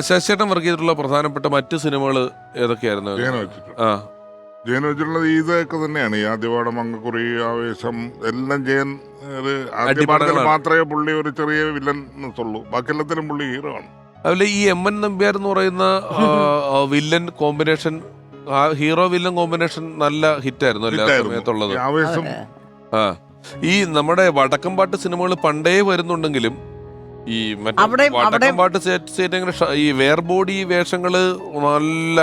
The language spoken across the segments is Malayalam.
ശശിയേട്ടൻ വർക്ക് ചെയ്തിട്ടുള്ള പ്രധാനപ്പെട്ട മറ്റു സിനിമകൾ ഏതൊക്കെയായിരുന്നു? വെച്ചിട്ടുണ്ട് ആ. ജയൻ വെച്ചിട്ടുള്ളത് ഇതൊക്കെ തന്നെയാണ്. ഈ ആദ്യപാഠം മങ്ങക്കുറി ആവേശം എല്ലാം ജയൻ ഒരു ആദ്യ അടിപടങ്ങളാണ്. മാത്രമേ പുള്ളി ഒരു ചെറിയ വില്ലൻ എന്നുള്ളൂ ബാക്കി എല്ലാത്തിലും പുള്ളി ഹീറോ ആണ്. അതുപോലെ ഈ എം എൻ നമ്പ്യാർ എന്ന് പറയുന്ന villain combination hero villain combination നല്ല ഹിറ്റായിരുന്നു എല്ലാ ഹിറ്റായിരുന്നു. സമയത്തുള്ളത്. ഈ ആവേശം. ആ. ഈ നമ്മുടെ വടക്കംപാട്ട് സിനിമകൾ പണ്ടേ വരുന്നുണ്ടെങ്കിലും ഈ മറ്റേ ഷ- ഈ വേർബോഡി വേഷങ്ങൾ നല്ല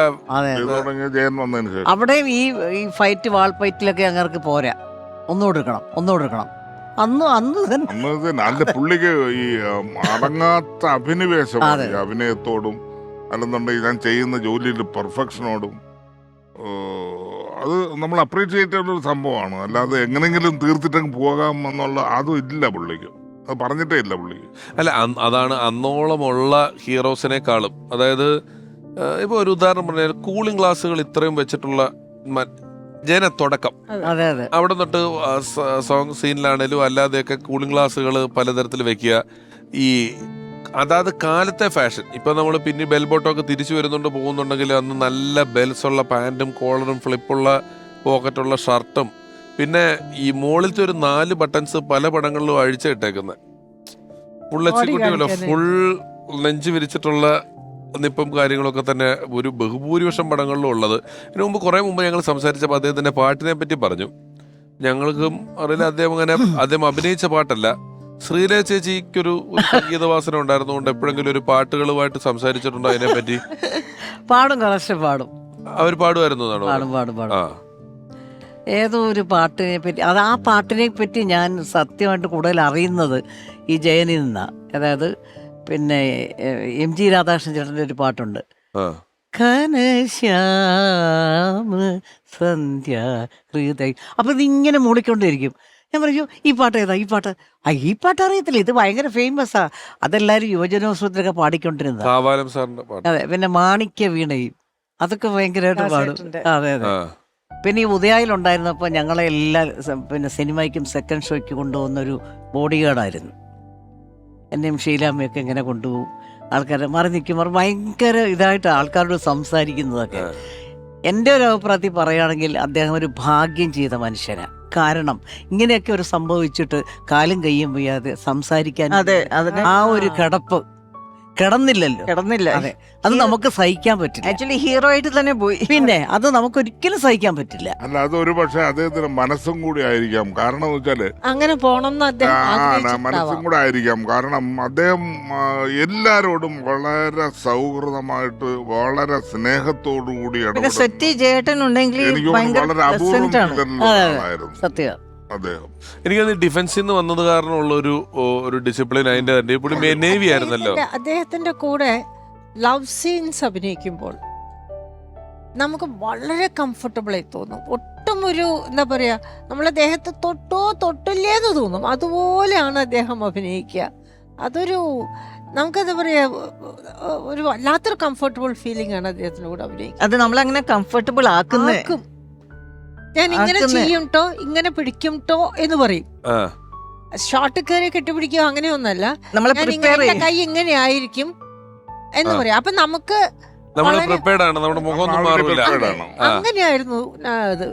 അവിടെയും ഈ ഈ ഫൈറ്റ് വാൾ ഫൈറ്റിലൊക്കെ അങ്ങനെ പോരാ. ഒന്നുകൂടെ എടുക്കണം ഒന്നുകൂടെ എടുക്കണം. അന്ന് അന്ന് തന്നെ. പുള്ളിക്ക് ഈ അടങ്ങാത്ത അഭിനിവേശം അഭിനയത്തോടും അല്ലെന്നുണ്ടെങ്കിൽ ഞാൻ ചെയ്യുന്ന ജോലിയിൽ പെർഫെക്ഷനോടും. അത് നമ്മൾ അപ്രീഷിയേറ്റ് ചെയ്യുന്ന ഒരു സംഭവമാണ്. അല്ലാതെ എങ്ങനെങ്കിലും തീർത്തിട്ടങ്ങ് പോകാം എന്നുള്ള അതും ഇല്ല പുള്ളിക്ക്. അത് പറഞ്ഞിട്ടേ ഇല്ല പുള്ളി. അല്ല അതാണ് അന്നോളമുള്ള ഹീറോസിനെക്കാളും. അതായത് ഇപ്പൊ ഒരു ഉദാഹരണം പറഞ്ഞാൽ കൂളിംഗ് ഗ്ലാസ്സുകൾ ഇത്രയും വെച്ചിട്ടുള്ള ജന തുടക്കം. അതെ അതെ. അവിടെ തൊട്ട് സോങ് സീനിലാണേലും അല്ലാതെയൊക്കെ കൂളിംഗ് ഗ്ലാസ്സുകൾ പലതരത്തിൽ വെക്കുക. ഈ അതാത് കാലത്തെ ഫാഷൻ. ഇപ്പൊ നമ്മൾ പിന്നെ ബെൽ ബോട്ടമൊക്കെ തിരിച്ചു വരുന്നുണ്ട് പോകുന്നുണ്ടെങ്കിൽ അന്ന് നല്ല ബെൽസ് ഉള്ള പാന്റും കോളറും ഫ്ലിപ്പുള്ള പോക്കറ്റുള്ള ഷർട്ടും പിന്നെ ഈ മുകളിലത്തെ ഒരു നാല് ബട്ടൺസ് പല പടങ്ങളിലും ഫുൾ എക്സിക്യൂട്ടീവല്ലോ കാണിക്കാനായിട്ട്. ഫുൾ നെഞ്ച് വിരിച്ചിട്ടുള്ള നിപ്പം കാര്യങ്ങളൊക്കെ തന്നെ ഒരു ബഹുഭൂരിപക്ഷം പടങ്ങളിലും ഉള്ളത്. ഇതിനു മുമ്പ് കുറെ മുമ്പ് ഞങ്ങൾ സംസാരിച്ചപ്പോൾ അദ്ദേഹത്തിന്റെ പാട്ടിനെ പറ്റി പറഞ്ഞു. ഞങ്ങൾക്കും അറിയില്ല അദ്ദേഹം അങ്ങനെ അദ്ദേഹം അഭിനയിച്ച പാട്ടല്ല. ശ്രീലേ ചേച്ചിക്കൊരു ഒരു ഉണ്ടായിരുന്നു ഉണ്ടായിരുന്നുകൊണ്ട് എപ്പോഴെങ്കിലും ഒരു പാട്ടുകളുമായിട്ട് സംസാരിച്ചിട്ടുണ്ടോ അതിനെ പറ്റി പാടും കുറച്ച് പാടും. അവർ പാടുമായിരുന്നു പാടും പാടും പാടും. ആ. ഏതോ ഒരു പാട്ടിനെ പറ്റി അത് ആ പാട്ടിനെ പറ്റി ഞാൻ സത്യമായിട്ട് കൂടുതൽ അറിയുന്നത് ഈ ജയനിൽ നിന്നാണ് അതായത് പിന്നെ എ- ജി രാധാകൃഷ്ണൻ ചേട്ടന്റെ ഒരു പാട്ടുണ്ട്. ആ. ഘനശ്യാമ സന്ധ്യ ഹൃദയ. അപ്പൊ ഇതിങ്ങനെ മൂളിക്കൊണ്ടിരിക്കും ഞാൻ പറഞ്ഞു ഈ പാട്ട് ഏതാ? ഈ പാട്ട്? ആ ഈ പാട്ട് അറിയത്തില്ല. ഇത് ഭയങ്കര ഫേമസാ. അതെല്ലാരും യുവജനോത്സവത്തിലൊക്കെ പാടിക്കൊണ്ടിരുന്നത്. കാവാലം സാറിന്റെ പാട്ട്. അതെ പിന്നെ മാണിക്യ വീണയും. അതൊക്കെ ഭയങ്കരമായിട്ട് പാടും. അതെ അതെ. പിന്നെ ഈ ഉദയായിലുണ്ടായിരുന്നപ്പോൾ ഞങ്ങളെ എല്ലാ പിന്നെ സിനിമയ്ക്കും സെക്കൻഡ് ഷോയ്ക്ക് കൊണ്ടുപോകുന്നൊരു ബോഡി ഗാർഡായിരുന്നു എന്നെയും ഷീലാമ്മയൊക്കെ ഇങ്ങനെ കൊണ്ടുപോകും. ആൾക്കാരെ മാറി നിൽക്കുമ്പോൾ ഭയങ്കര ഇതായിട്ട് ആൾക്കാരോട് സംസാരിക്കുന്നതൊക്കെ. എന്റെ ഒരു അഭിപ്രായത്തിൽ പറയുകയാണെങ്കിൽ അദ്ദേഹം ഒരു ഭാഗ്യം ചെയ്ത മനുഷ്യനാണ് കാരണം ഇങ്ങനെയൊക്കെ ഒരു സംഭവിച്ചിട്ട് കാലും കയ്യും വയ്യാതെ സംസാരിക്കാൻ അതെ ആ ഒരു കിടപ്പ് കിടന്നില്ലല്ലോ. കിടന്നില്ല. അതെ. അത് നമുക്ക് സഹിക്കാൻ പറ്റില്ല. ആക്ച്വലി ഹീറോ ആയിട്ട് തന്നെ പോയി. പിന്നെ അത് നമുക്ക് ഒരിക്കലും സഹിക്കാൻ പറ്റില്ല. അല്ല അത് ഒരു പക്ഷേ അദ്ദേഹത്തിന് മനസ്സും കൂടി ആയിരിക്കാം. കാരണം എന്ന് വെച്ചാൽ അങ്ങനെ പോണം എന്ന് അദ്ദേഹം ആ, മനസ്സും ആഗ്രഹിച്ചിട്ടുണ്ടാവാം. കൂടെ ആയിരിക്കാം. കാരണം അദ്ദേഹം ആ, എല്ലാരോടും വളരെ സൗഹൃദമായിട്ട് വളരെ സ്നേഹത്തോടു കൂടി പിന്നെ ഇടപെടും സെറ്റി ജേട്ടൻ ഉണ്ടെങ്കിൽ എനിക്ക് തോന്നുന്നു വളരെ അപൂർവം ആണ്. അതെ, അതെ. സത്യം. അദ്ദേഹം എനിക്കത് ഡിഫൻസിൽ നിന്ന് വന്നത് കാരണമുള്ള ഒരു ഒരു ഡിസിപ്ലിൻ അതിന്റെ തന്നെ. പുള്ളി നേവി ആയിരുന്നല്ലോ. അദ്ദേഹത്തിന്റെ- കൂടെ ലവ് സീൻസ് അഭിനയിക്കുമ്പോൾ നമുക്ക് വളരെ കംഫർട്ടബിൾ ആയി തോന്നും. ഒട്ടും ഒരു എന്താ പറയാ നമ്മളെ ദേഹത്ത് തൊട്ടോ തൊട്ടില്ലേന്ന് തോന്നും. അതുപോലെയാണ് അദ്ദേഹം അഭിനയിക്കുക. അതൊരു നമുക്കെന്താ പറയാ ഒരു വല്ലാത്തൊരു കംഫർട്ടബിൾ ഫീലിംഗ് ആണ് അദ്ദേഹത്തിന് കൂടെ അഭിനയിക്കുക. അത് നമ്മളങ്ങനെ കംഫർട്ടബിൾ ആക്കുന്നേ. ആക്കും. ഞാൻ ഇങ്ങനെ. ചെയ്യും ട്ടോ ഇങ്ങനെ പിടിക്കും ട്ടോ എന്ന് പറയും. ആ. ഷോർട്ട് കയറി കെട്ടിപ്പിടിക്കോ അങ്ങനെയൊന്നല്ല നമ്മളെ ഞാൻ പ്രിപ്പയർ ഇങ്ങനെ കൈ ഇങ്ങനെ ആയിരിക്കും എന്ന് ആ. പറയാം. അപ്പൊ നമുക്ക് നമ്മൾ വളരെ- പ്രിപ്പയർഡ് ആണ്. നമ്മുടെ മുഖമൊന്നും മാറില്ല. അങ്ങനെയായിരുന്നു ആ, അത്.